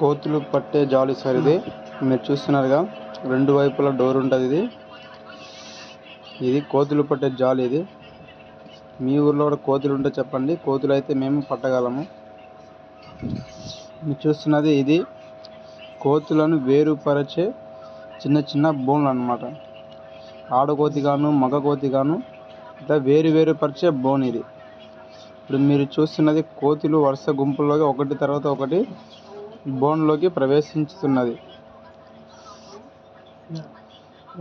కోతులు పట్టే జాలి సార్ ఇది మీరు చూస్తున్నారుగా రెండు వైపులా డోర్ ఉంటుంది ఇది. ఇది కోతులు పట్టే జాలి ఇది. మీ ఊర్లో కూడా కోతులు ఉంటే చెప్పండి. కోతులు అయితే మేము పట్టగలము. మీరు చూస్తున్నది ఇది. కోతులను వేరుపరిచే చిన్న చిన్న బోన్లు అన్నమాట. ఆడకోతి గాను మగ కోతి గాను ఇట్లా వేరు వేరు పరిచే బోన్ ఇది. ఇప్పుడు మీరు చూస్తున్నది కోతులు వరుస గుంపుల్లోకి ఒకటి తర్వాత ఒకటి బోన్లోకి ప్రవేశించుతున్నది.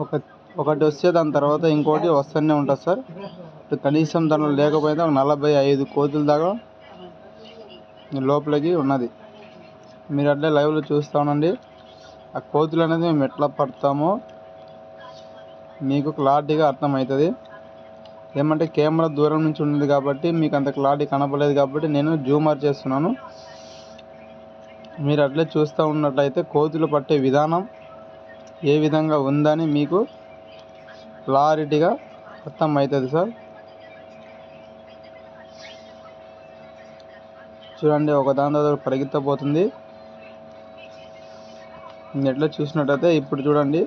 ఒక ఒకటి వస్తే దాని తర్వాత ఇంకోటి వస్తూనే ఉంటుంది సార్. కనీసం దానిలో లేకపోయినా ఒక నలభై ఐదు కోతుల దాకా లోపలికి ఉన్నది. మీరు అట్లే లైవ్లో చూస్తూ ఉండండి. ఆ కోతులు అనేది మేము ఎట్లా పడతామో మీకు క్లారిటీగా అర్థమవుతుంది. ఏమంటే కెమెరా దూరం నుంచి ఉన్నది కాబట్టి మీకు అంత క్లారిటీ కనపడలేదు కాబట్టి నేను జూమర్ చేస్తున్నాను. మీరు అట్లే చూస్తూ ఉన్నట్లయితే కోతులు పట్టే విధానం ఏ విధంగా ఉందని మీకు క్లారిటీగా అర్థమవుతుంది సార్. చూడండి ఒక దాని పరిగెత్తపోతుంది మీరు ఎట్లా చూసినట్టయితే ఇప్పుడు చూడండి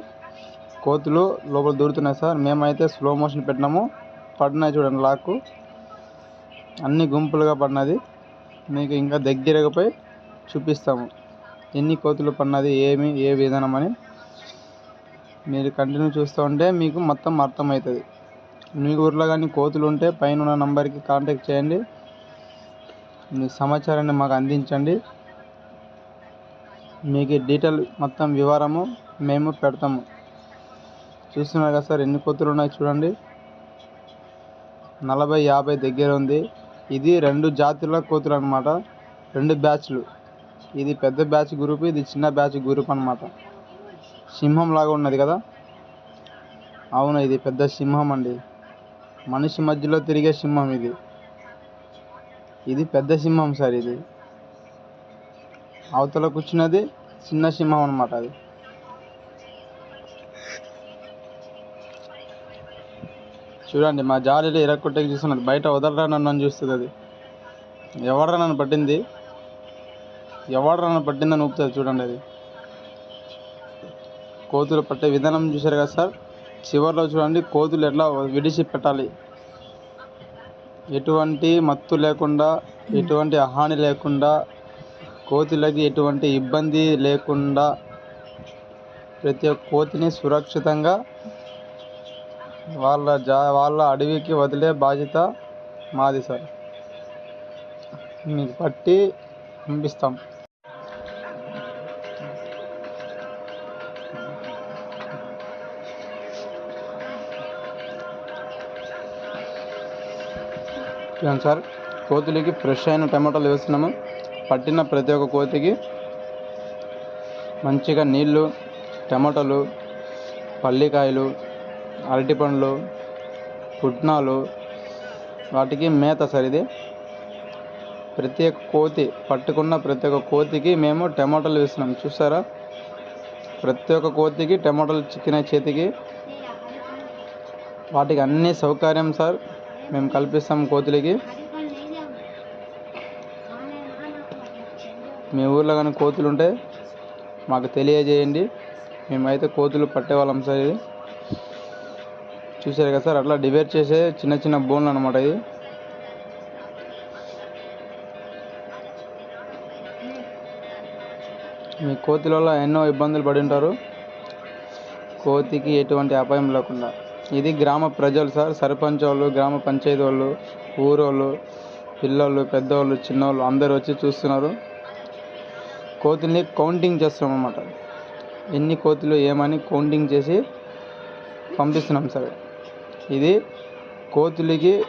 కోతులు లోపల దూరుతున్నాయి సార్. మేమైతే స్లో మోషన్ పెట్టినాము. పడినాయి చూడండి లాక్కు. అన్ని గుంపులుగా పడినది. మీకు ఇంకా దగ్గరగా పోయి చూపిస్తాము. ఎన్ని కోతులు పడినది ఏమి ఏ విధానం అని మీరు కంటిన్యూ చూస్తూ ఉంటే మీకు మొత్తం అర్థమవుతుంది. మీ ఊర్లో కానీ కోతులు ఉంటే పైన ఉన్న నంబర్కి కాంటాక్ట్ చేయండి. మీ సమాచారాన్ని మాకు అందించండి. మీకు డీటెయిల్ మొత్తం వివరము మేము పెడతాము. చూస్తున్నారు కదా సార్ ఎన్ని కోతులు ఉన్నాయి చూడండి. నలభై యాభై దగ్గర ఉంది. ఇది రెండు జాతుల కోతులు అనమాట రెండు బ్యాచ్లు. ఇది పెద్ద బ్యాచ్ గ్రూప్ ఇది చిన్న బ్యాచ్ గ్రూప్ అనమాట సింహం లాగా ఉన్నది కదా? అవును ఇది పెద్ద సింహం అండి. మనిషి మధ్యలో తిరిగే సింహం ఇది. ఇది పెద్ద సింహం సార్ ఇది. అవతల కూర్చున్నది చిన్న సింహం అనమాట అది. చూడండి మా జాలీలో ఇరక్కొట్టకి చూస్తున్నది. బయట వదలరా నన్ను చూస్తుంది అది ఎవడరా నన్ను పట్టింది? ఎవడు నన్ను పట్టిందని ఊపుతుంది చూడండి అది. కోతులు పట్టే విధానం చూశారు కదా సార్? చివరిలో చూడండి కోతులు ఎట్లా విడిచి పెట్టాలి. ఎటువంటి మత్తు లేకుండా ఎటువంటి హాని లేకుండా కోతులకి ఎటువంటి ఇబ్బంది లేకుండా ప్రతి ఒక్క కోతిని సురక్షితంగా వాళ్ళ జా వాళ్ళ అడవికి వదిలే బాధ్యత మాది సార్. మీకు పట్టి పంపిస్తాం. చూడండి సార్ కోతులకి ఫ్రెష్ అయిన టమాటాలు వేస్తున్నాము. పట్టిన ప్రతి ఒక్క కోతికి మంచిగా నీళ్ళు టమాటాలు పల్లికాయలు అరటిపండ్లు పుట్నాలు వాటికి మేత సార్ ఇది. ప్రతి ఒక్క కోతి పట్టుకున్న ప్రతి ఒక్క కోతికి మేము టమాటాలు వేస్తున్నాం. చూసారా? ప్రతి ఒక్క కోతికి టమాటాలు చిక్కిన చేతికి. వాటికి అన్ని సౌకర్యం సార్. మేము కల్పిస్తాం కోతులకి. మీ ఊర్లో కానీ కోతులు ఉంటే మాకు తెలియజేయండి. మేమైతే కోతులు పట్టేవాళ్ళం సార్ ఇది. చూసారు కదా సార్ అట్లా డివైడ్ చేసే చిన్న చిన్న బోన్లు అనమాట ఇది మీ కోతుల వల్ల ఎన్నో ఇబ్బందులు పడి ఉంటారు. కోతికి ఎటువంటి అపాయం లేకుండా. ఇది గ్రామ ప్రజలు సార్ సర్పంచ్ వాళ్ళు గ్రామ పంచాయతీ వాళ్ళు ఊరోళ్ళు పిల్లలు పెద్దవాళ్ళు చిన్నవాళ్ళు అందరూ వచ్చి చూస్తున్నారు. కోతుల్ని కౌంటింగ్ చేస్తున్నాం అన్నమాట ఎన్ని కోతులు ఏమని కౌంటింగ్ చేసి పంపిస్తున్నాం సార్. ఇది కోతులకి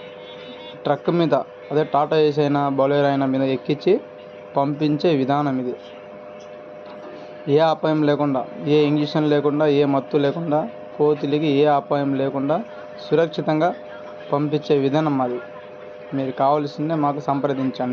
ట్రక్ మీద అదే టాటా ఏస్ అయినా బొలేరో అయినా మీద ఎక్కించి పంపించే విధానం ఇది. ఏ అపాయం లేకుండా ఏ ఇంజక్షన్ లేకుండా ఏ మత్తు లేకుండా కోతులకి ఏ అపాయం లేకుండా సురక్షితంగా పంపించే విధానం మాది. మీరు కావాల్సిందే మాకు సంప్రదించండి.